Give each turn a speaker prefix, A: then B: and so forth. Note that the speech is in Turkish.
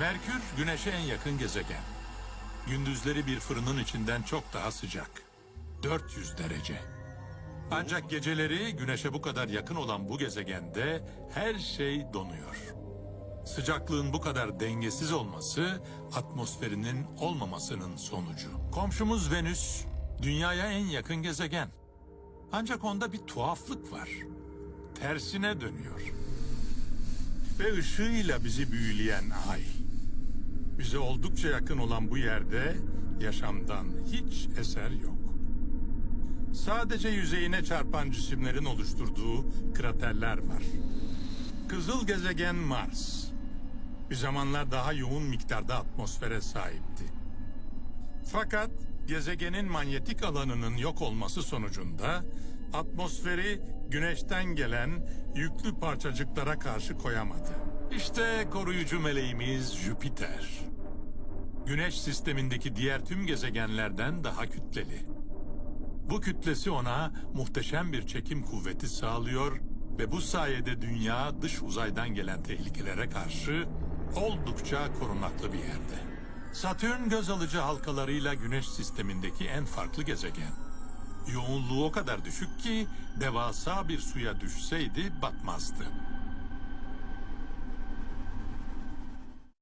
A: Merkür, Güneş'e en yakın gezegen. Gündüzleri bir fırının içinden çok daha sıcak. 400 derece. Ancak geceleri Güneş'e bu kadar yakın olan bu gezegende her şey donuyor. Sıcaklığın bu kadar dengesiz olması atmosferinin olmamasının sonucu. Komşumuz Venüs, dünyaya en yakın gezegen. Ancak onda bir tuhaflık var. Tersine dönüyor. Ve ışığıyla bizi büyüleyen ay. Bize oldukça yakın olan bu yerde yaşamdan hiç eser yok. Sadece yüzeyine çarpan cisimlerin oluşturduğu kraterler var. Kızıl gezegen Mars. Bir zamanlar daha yoğun miktarda atmosfere sahipti. Fakat gezegenin manyetik alanının yok olması sonucunda atmosferi güneşten gelen yüklü parçacıklara karşı koyamadı. İşte koruyucu meleğimiz Jüpiter. Güneş sistemindeki diğer tüm gezegenlerden daha kütleli. Bu kütlesi ona muhteşem bir çekim kuvveti sağlıyor ve bu sayede dünya dış uzaydan gelen tehlikelere karşı oldukça korunaklı bir yerde. Satürn göz alıcı halkalarıyla Güneş sistemindeki en farklı gezegen. Yoğunluğu o kadar düşük ki devasa bir suya düşseydi batmazdı.